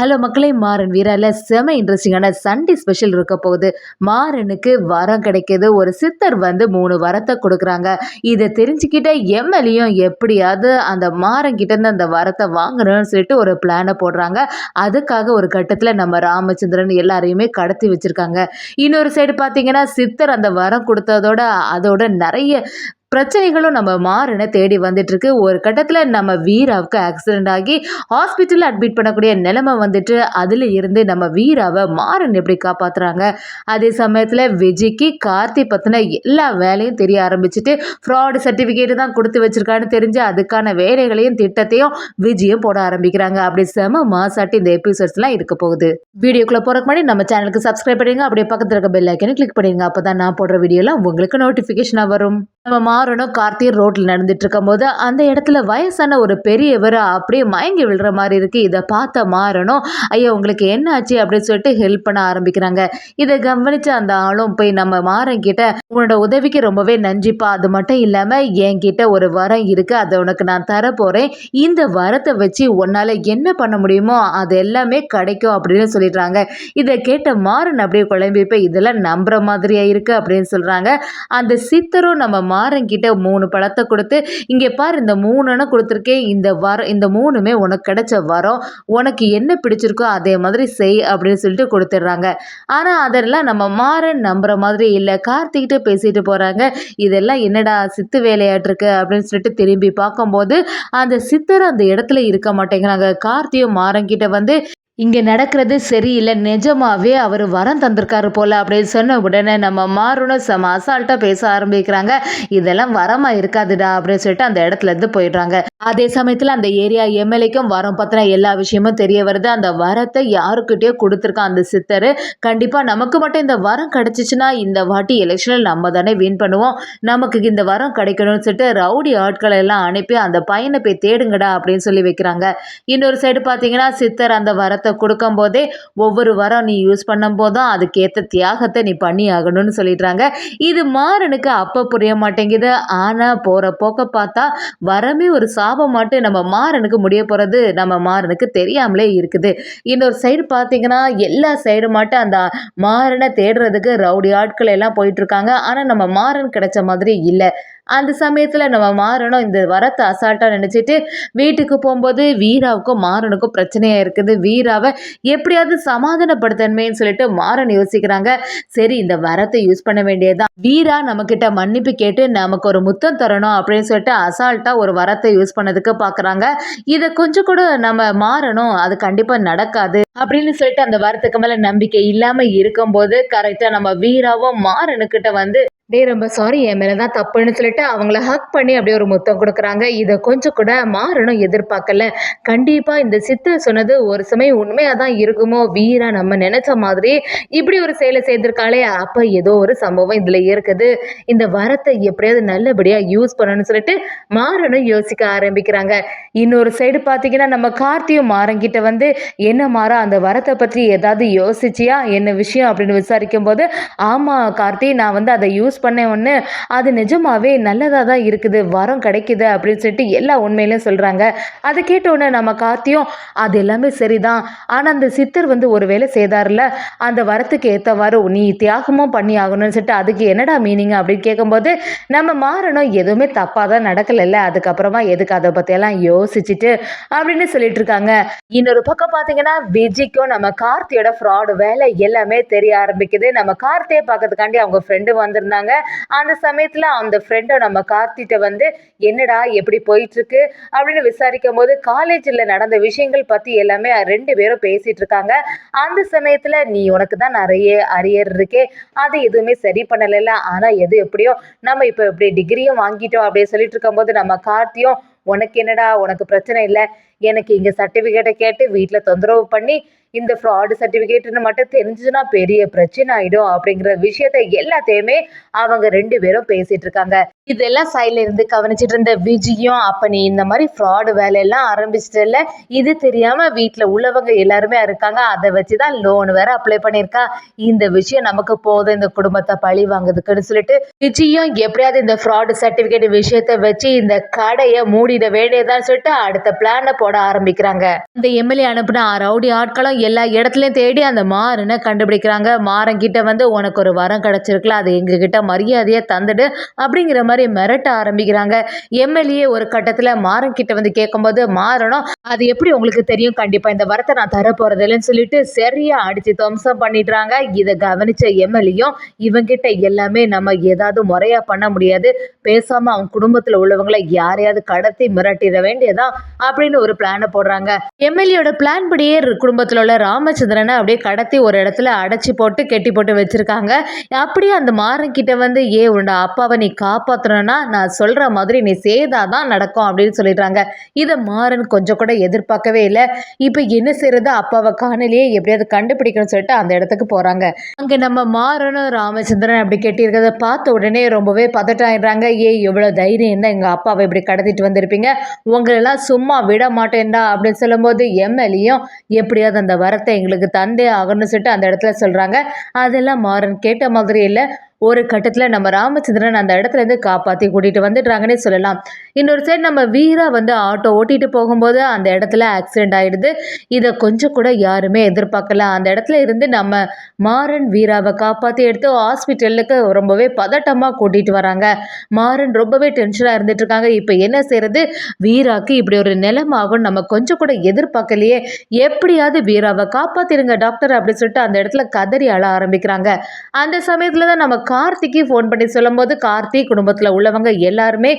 Hello மக்களே மாறன் வீரால செம இன்ட்ரெஸ்டிங்கான சண்டே ஸ்பெஷல் இருக்க போகுது. மாறனுக்கு வரம் கிடைக்கிது. ஒரு சித்தர் வந்து மூணு வரத்தை கொடுக்குறாங்க. இதை தெரிஞ்சுக்கிட்ட எம்எல்ஏயும் எப்படியாவது அந்த மாறன் கிட்டேருந்து அந்த வரத்தை வாங்கணும்னு சொல்லிட்டு ஒரு பிளானை போடுறாங்க. அதுக்காக ஒரு கட்டத்தில் நம்ம ராமச்சந்திரன் எல்லாரையுமே கடத்தி வச்சுருக்காங்க. இன்னொரு சைடு பார்த்தீங்கன்னா சித்தர் அந்த வரம் கொடுத்ததோட அதோட நிறைய பிரச்சனைகளும் நம்ம மாறனை தேடி வந்துட்டுருக்கு. ஒரு கட்டத்தில் நம்ம வீராவுக்கு ஆக்சிடெண்ட் ஆகி ஹாஸ்பிட்டலில் அட்மிட் பண்ணக்கூடிய நிலைமை வந்துட்டு அதில் இருந்து நம்ம வீராவை மாறன் எப்படி காப்பாற்றுறாங்க அதே சமயத்தில் விஜய்க்கு கார்த்தி பற்றின எல்லா வேலையும் தெரிய ஆரம்பிச்சுட்டு ஃப்ராடு சர்டிஃபிகேட்டு தான் கொடுத்து வச்சிருக்கான்னு தெரிஞ்சு அதுக்கான வேலைகளையும் திட்டத்தையும் விஜயும் போட ஆரம்பிக்கிறாங்க. அப்படி செம மாசாட்டி இந்த எபிசோட்ஸ்லாம் இருக்க போகுது. வீடியோக்குள்ளே போகிறக்கு முன்னாடி நம்ம சேனலுக்கு சப்ஸ்கிரைப் பண்ணிடுங்க. அப்படியே பக்கத்தில் இருக்க பெல் ஐக்கனை கிளிக் பண்ணிடுங்க. அப்போ தான் நான் போடுற வீடியோலாம் உங்களுக்கு நோட்டிஃபிகேஷனாக வரும். நம்ம மாறனும் கார்த்தியும் ரோட்டில் நடந்துட்டு இருக்கும்போது அந்த இடத்துல வயசான ஒரு பெரியவர் அப்படியே மயங்கி விழுற மாதிரி இருக்கு. இதை பார்த்த மாறனும் ஐயா உங்களுக்கு என்ன ஆச்சு அப்படின்னு சொல்லிட்டு ஹெல்ப் பண்ண ஆரம்பிக்கிறாங்க. இதை கவனித்த அந்த ஆளும் போய் நம்ம மாறன் கிட்ட உன்னோட உதவிக்கு ரொம்பவே நன்றிப்பா. அது மட்டும் இல்லாமல் என்கிட்ட ஒரு வரம் இருக்கு. அதை உனக்கு நான் தர போறேன் இந்த வரத்தை வச்சு உன்னால என்ன பண்ண முடியுமோ அது எல்லாமே கிடைக்கும் அப்படின்னு சொல்லிடுறாங்க. இதை கேட்ட மாறன் அப்படியே குழம்பி போய் இதெல்லாம் நம்புற மாதிரியா இருக்கு? அப்படின்னு சொல்றாங்க. அந்த சித்தரும் நம்ம மாறன்கிட்ட மூணு பழத்தை கொடுத்து இங்கே பாரு இந்த மூணுன்னு கொடுத்துருக்கேன் இந்த வர இந்த மூணுமே உனக்கு கிடைச்ச வரம் உனக்கு என்ன பிடிச்சிருக்கோ அதே மாதிரி செய் அப்படின்னு சொல்லிட்டு கொடுத்துட்றாங்க. ஆனால் அதெல்லாம் நம்ம மாறன் நம்புற மாதிரி இல்லை. கார்த்திக்கிட்ட பேசிட்டு போகிறாங்க இதெல்லாம் என்னடா சித்து வேலையாட்டிருக்கு? அப்படின்னு சொல்லிட்டு திரும்பி பார்க்கும்போது அந்த சித்தர் அந்த இடத்துல இருக்க மாட்டேங்கிறாங்க. கார்த்தியும் மாறன்கிட்ட வந்து இங்கே நடக்கிறது சரியில்லை. நிஜமாவே அவர் வரம் தந்திருக்காரு போல் அப்படின்னு சொன்ன உடனே நம்ம மாறணும் செம அசால்ட்டாக பேச ஆரம்பிக்கிறாங்க. இதெல்லாம் வரமாக இருக்காதுடா அப்படின்னு சொல்லிட்டு அந்த இடத்துல இருந்து போயிடுறாங்க. அதே சமயத்தில் அந்த ஏரியா எம்எல்ஏக்கும் வரம் பற்றின எல்லா விஷயமும் தெரிய வருது. அந்த வரத்தை யாருக்கிட்டேயோ கொடுத்துருக்கான் அந்த சித்தர். கண்டிப்பாக நமக்கு மட்டும் இந்த வரம் கிடச்சிச்சுன்னா இந்த வாட்டி எலெக்ஷனில் நம்ம தானே வின் பண்ணுவோம். நமக்கு இந்த வரம் கிடைக்கணும்னு சொல்லிட்டு ரவுடி ஆட்களை எல்லாம் அனுப்பி அந்த பையனை போய் தேடுங்கடா அப்படின்னு சொல்லி வைக்கிறாங்க. இன்னொரு சைடு பார்த்தீங்கன்னா சித்தர் அந்த வரத்தை வரத்தை கொடுக்கும்போதே ஒவ்வொரு வரம் நீ யூஸ் பண்ணும்போதும் அதுக்கேற்ற தியாகத்தை நீ பண்ணி ஆகணும்னு சொல்லிடுறாங்க. இது மாறனுக்கு அப்போ புரிய மாட்டேங்குது. ஆனால் போகிற போக்க பார்த்தா வரமே ஒரு சாபம் மட்டும் நம்ம மாறனுக்கு முடிய போகிறது நம்ம மாறனுக்கு தெரியாமலே இருக்குது. இன்னொரு சைடு பார்த்தீங்கன்னா எல்லா சைடு மட்டும் அந்த மாறனை தேடுறதுக்கு ரவுடி ஆட்கள் எல்லாம் போயிட்டுருக்காங்க. ஆனால் நம்ம மாறன் கிடைச்ச மாதிரி இல்லை. அந்த சமயத்தில் நம்ம மாறணும் இந்த வரத்தை அசால்ட்டாக நினச்சிட்டு வீட்டுக்கு போகும்போது வீராவுக்கும் மாறனுக்கும் பிரச்சனையாக இருக்குது. வீராவை எப்படியாவது சமாதானப்படுத்தணுமேன்னு சொல்லிட்டு மாறன் யோசிக்கிறாங்க. சரி இந்த வரத்தை யூஸ் பண்ண வேண்டியதுதான். வீரா நம்மக்கிட்ட மன்னிப்பு கேட்டு நமக்கு ஒரு முத்தம் தரணும் அப்படின்னு சொல்லிட்டு அசால்ட்டாக ஒரு வரத்தை யூஸ் பண்ணதுக்கு பார்க்குறாங்க இதை கொஞ்சம் கூட நம்ம மாறணும் அது கண்டிப்பாக நடக்காது அப்படின்னு சொல்லிட்டு அந்த வரத்துக்கு மேலே நம்பிக்கை இல்லாமல் இருக்கும்போது கரெக்டாக நம்ம வீராவும் மாறனுக்கிட்ட வந்து டே ரொம்ப சாரி என் மேலே தான் தப்புன்னு சொல்லிட்டு அவங்கள ஹக் பண்ணி அப்படியே ஒரு முத்தம் கொடுக்குறாங்க. இதை கொஞ்சம் கூட மாறணும் எதிர்பார்க்கல. கண்டிப்பாக இந்த சித்தர் சொன்னது ஒரு சமயம் உண்மையாக தான் இருக்குமோ வீரா நம்ம நினச்ச மாதிரி இப்படி ஒரு செயலை செய்திருக்காளே. அப்போ ஏதோ ஒரு சம்பவம் இதில் இருக்குது. இந்த வரத்தை எப்படியாவது நல்லபடியாக யூஸ் பண்ணணும்னு சொல்லிட்டு மாறணும் யோசிக்க ஆரம்பிக்கிறாங்க. இன்னொரு சைடு பார்த்தீங்கன்னா நம்ம கார்த்தியும் மாறங்கிட்ட வந்து என்ன மாறா அந்த வரத்தை பற்றி ஏதாவது யோசிச்சியா? என்ன விஷயம்? அப்படின்னு விசாரிக்கும் போது ஆமாம் கார்த்தி நான் வந்து அதை யூஸ் பண்ண ஒன்று அது நிஜமாவே நல்லதாக தான் இருக்குது வரம் கிடைக்குது அப்படின்னு சொல்லிட்டு எல்லா உண்மையிலும் சொல்கிறாங்க அதை கேட்டோன்னே நம்ம கார்த்தியும் அது எல்லாமே சரிதான். ஆனால் அந்த சித்தர் வந்து ஒரு வேலை செய்தார்ல அந்த வரத்துக்கு ஏற்றவாறு நீ தியாகமும் பண்ணி ஆகணும்னு சொல்லிட்டு அதுக்கு என்னடா மீனிங் அப்படின்னு கேட்கும்போது நம்ம மாறணும். எதுவுமே தப்பாக தான் நடக்கலைல்ல. அதுக்கப்புறமா எதுக்கு அதை பற்றியெல்லாம் யோசிச்சுட்டு அப்படின்னு சொல்லிட்டு இருக்காங்க. இன்னொரு பக்கம் பார்த்தீங்கன்னா விஜிக்கும் நம்ம கார்த்தியோட ஃப்ராடு வேலை எல்லாமே தெரிய ஆரம்பிக்குது. நம்ம கார்த்தியை பார்க்கறதுக்காண்டி அவங்க ஃப்ரெண்டு வந்திருந்தாங்க. அந்த சமயத்தில் அந்த ஃப்ரெண்டை நம்ம கார்த்திட்ட வந்து என்னடா எப்படி போயிட்டுருக்கு? அப்படின்னு விசாரிக்கும் போது காலேஜில் நடந்த விஷயங்கள் பற்றி எல்லாமே ரெண்டு பேரும் பேசிகிட்டு இருக்காங்க. அந்த சமயத்தில் நீ உனக்கு தான் நிறைய அரியர் இருக்கே. அது எதுவுமே சரி பண்ணலைல்ல. ஆனால் எது எப்படியோ நம்ம இப்போ இப்படி டிகிரியும் வாங்கிட்டோம். அப்படின்னு சொல்லிட்டு இருக்கும்போது நம்ம கார்த்தியும் உனக்கு என்னடா உனக்கு பிரச்சனை இல்லை. எனக்கு இங்கே சர்டிஃபிகேட்டை கேட்டு வீட்டில் தொந்தரவு பண்ணி இந்த ஃப்ராடு சர்டிஃபிகேட்னு மட்டும் தெரிஞ்சுன்னா பெரிய பிரச்சனை ஆயிடும் அப்படிங்கிற விஷயத்த எல்லாத்தையுமே அவங்க ரெண்டு பேரும் பேசிட்டு இருக்காங்க. இதெல்லாம் சைட்ல இருந்து கவனிச்சிட்டு இருந்த விஜயும் அப்ப நீ இந்த மாதிரி ஃப்ராடு வேலையெல்லாம் ஆரம்பிச்சிட்டல இது தெரியாம வீட்டுல உள்ளவங்க எல்லாருமே இருக்காங்க. அதை வச்சுதான் லோன் வேற அப்ளை பண்ணியிருக்கா. இந்த விஷயம் நமக்கு போதும் இந்த குடும்பத்தை பழி வாங்குறதுக்குன்னு சொல்லிட்டு விஜயும் எப்படியாவது இந்த ஃப்ராடு சர்டிபிகேட் விஷயத்தை வச்சு இந்த கடையை மூடிட வேண்டியதான்னு சொல்லிட்டு அடுத்த பிளானை போட ஆரம்பிக்கிறாங்க. இந்த எம்எல்ஏ அனுப்பின ரவுடி ஆட்களும் எல்லா இடத்துலயும் தேடி அந்த மாறனை கண்டுபிடிக்கிறாங்க. மாறன் கிட்ட வந்து உனக்கு ஒரு வரம் கிடச்சிருக்குல அது எங்ககிட்ட மரியாதையை தந்துடு அப்படிங்கிற மாதிரி மிரட்ட ஆரம்பிக்கிறாங்க. எம்எல்ஏ ஒரு கட்டத்தில் மாறன் கிட்ட வந்து கேட்கும்போது மாறணும் அது எப்படி உங்களுக்கு தெரியும்? கண்டிப்பாக இந்த வரத்தை நான் தர இல்லைன்னு சொல்லிட்டு சரியா அடித்து துவம்சம் பண்ணிடுறாங்க. இதை கவனிச்ச எம்எல்ஏயும் இவங்கிட்ட எல்லாமே நம்ம ஏதாவது முறையாக பண்ண முடியாது. பேசாமல் அவங்க குடும்பத்தில் உள்ளவங்களை யாரையாவது கடத்தி மிரட்டிட வேண்டியதா அப்படின்னு ஒரு பிளானை போடுறாங்க. எம்எல்ஏயோட பிளான் படியே குடும்பத்தில் உள்ள ராமச்சந்திரனை அப்படியே கடத்தி ஒரு இடத்துல அடைச்சி போட்டு கெட்டி போட்டு வச்சிருக்காங்க. அப்படியே அந்த மாறன் கிட்ட வந்து ஏ உன்னோட அப்பாவை நீ காப்பாற்றணும்னா நான் சொல்ற மாதிரி நீ செய்தாதான் நடக்கும் அப்படின்னு சொல்லிடுறாங்க. இதை மாறன் கொஞ்சம் கூட எதிர்பார்க்கவே இல்லை. இப்போ என்ன செய்யறது அப்பாவை காணலையே. எப்படியாவது கண்டுபிடிக்கணும்னு சொல்லிட்டு அந்த இடத்துக்கு போறாங்க. அங்க நம்ம மாறனும் ராமச்சந்திரன் அப்படி கெட்டியிருக்கிறத பார்த்த உடனே ரொம்பவே பதட்டாயிடுறாங்க ஏ எவ்வளோ தைரியம் தான் எங்கள் அப்பாவை இப்படி கடத்திட்டு வந்திருப்பீங்க? உங்களெல்லாம் சும்மா விட மாட்டேன்டா அப்படின்னு சொல்லும்போது எம்எல்ஏயும் எப்படியாவது அந்த வரத்தை எங்களுக்கு தந்தே ஆகணும்னு சொல்லிட்டு அந்த இடத்துல சொல்கிறாங்க அதெல்லாம் மாறன் கேட்ட மாதிரி இல்லை. ஒரு கட்டத்தில் நம்ம ராமச்சந்திரன் அந்த இடத்துலேருந்து காப்பாற்றி கூட்டிகிட்டு வந்துடுறாங்கன்னே சொல்லலாம். இன்னொரு சைடு நம்ம வீரா வந்து ஆட்டோ ஓட்டிட்டு போகும்போது அந்த இடத்துல ஆக்சிடென்ட் ஆகிடுது இதை கொஞ்சம் கூட யாருமே எதிர்பார்க்கல. அந்த இடத்துல இருந்து நம்ம மாறன் வீராவை காப்பாற்றி எடுத்து ஹாஸ்பிட்டலுக்கு ரொம்பவே பதட்டமாக கூட்டிகிட்டு வராங்க. மாறன் ரொம்பவே டென்ஷனாக இருந்துட்டுருக்காங்க. இப்போ என்ன செய்கிறது வீராக்கு இப்படி ஒரு நிலமாகும் நம்ம கொஞ்சம் கூட எதிர்பார்க்கலையே. எப்படியாவது வீராவை காப்பாற்றிடுங்க டாக்டர் அப்படின்னு சொல்லிட்டு அந்த இடத்துல கதறி அழ ஆரம்பிக்கிறாங்க. அந்த சமயத்தில் தான் நம்ம கார்த்திக்கு ஃபோன் பண்ணி சொல்லும்போது கார்த்திக் குடும்பத்தில் உள்ளவங்க எல்லாருமே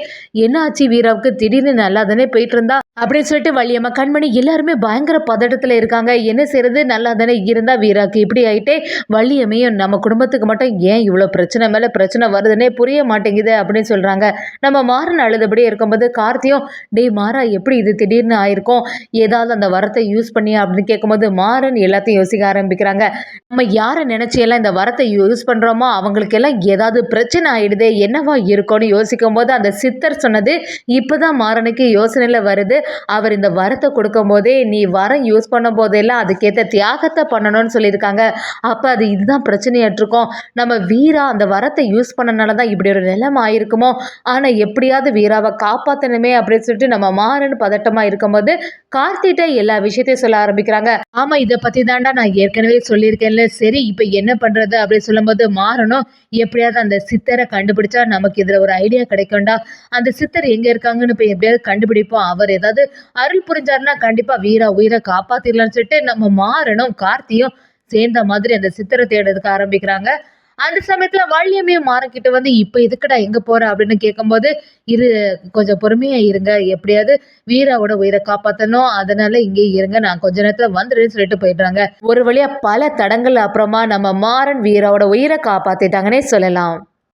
என்னாச்சு வீராவுக்கு? திடீர்னு நல்லா தானே போயிட்டு இருந்தா? அப்படின்னு சொல்லிட்டு வள்ளியம்மா கண்மணி எல்லாருமே பயங்கர பதட்டத்தில் இருக்காங்க. என்ன செய்யறது நல்லா தானே இருந்தா வீராக்கு இப்படி ஆயிட்டே வள்ளியம்மையும் நம்ம குடும்பத்துக்கு மட்டும் ஏன் இவ்வளோ பிரச்சனை மேலே பிரச்சனை வருதுன்னே புரிய மாட்டேங்குது அப்படின்னு சொல்கிறாங்க நம்ம மாறன் அழுதபடியே இருக்கும்போது கார்த்தியும் டே மாறா எப்படி இது திடீர்னு ஆயிருக்கும்? ஏதாவது அந்த வரத்தை யூஸ் பண்ணி அப்படின்னு கேட்கும்போது மாறன் எல்லாத்தையும் யோசிக்க ஆரம்பிக்கிறாங்க. நம்ம யாரை நினச்சி எல்லாம் இந்த வரத்தை யூஸ் பண்ணுறோமோ அவங்களுக்கு எல்லாம் ஏதாவது பிரச்சனை ஆயிடுதே என்னவா இருக்கும்னு யோசிக்கும் போது அந்த சித்தர் சொன்னது இப்போதான் மாறனுக்கு யோசனையில் வருது. அவர் இந்த வரத்தை கொடுக்கும் போதே நீ வரம் யூஸ் பண்ணும் போதெல்லாம் அதுக்கேற்ற தியாகத்தை பண்ணணும்னு சொல்லியிருக்காங்க. அப்போ அது இதுதான் பிரச்சனையாட்டிருக்கோம். நம்ம வீரா அந்த வரத்தை யூஸ் பண்ணனால தான் இப்படி ஒரு நிலைமை ஆயிருக்குமோ? ஆனால் எப்படியாவது வீராவை காப்பாற்றணுமே அப்படின்னு சொல்லிட்டு நம்ம மாறன் பதட்டமாக இருக்கும்போது கார்த்திட்ட எல்லா விஷயத்தையும் சொல்ல ஆரம்பிக்கிறாங்க. ஆமாம் இதை பற்றி தாண்டா நான் ஏற்கனவே சொல்லியிருக்கேன்ல. சரி இப்போ என்ன பண்ணுறது அப்படின்னு சொல்லும்போது மாறணும் எப்படியாவது அந்த சித்தரை கண்டுபிடிச்சா நமக்கு இதில் ஒரு ஐடியா கிடைக்கும்டா. அந்த சித்தர் எங்கே இருக்காங்கன்னு இப்போ எப்படியாவது கண்டுபிடிப்போம். அவர் ஏதாவது அருள் புரிஞ்சாருன்னா கண்டிப்பாக வீரா உயிரை காப்பாத்திடலாம்னு சொல்லிட்டு நம்ம மாறனும் கார்த்தியும் சேர்ந்த மாதிரி அந்த சித்திரை தேடுறதுக்கு ஆரம்பிக்கிறாங்க. அந்த சமயத்துல வள்ளியம்மையும் மாறக்கிட்ட வந்து இப்போ எதுக்குடா எங்க போற? அப்படின்னு கேட்கும்போது இரு கொஞ்சம் பொறுமையா இருங்க. எப்படியாவது வீராவோட உயிரை காப்பாற்றணும் அதனால இங்கே இருங்க. நான் கொஞ்ச நேரத்துல வந்துடுன்னு சொல்லிட்டு போயிடுறாங்க. ஒரு வழியா பல தடங்கள் அப்புறமா நம்ம மாறன் வீராவோட உயிரை காப்பாத்திட்டாங்கன்னே சொல்லலாம்.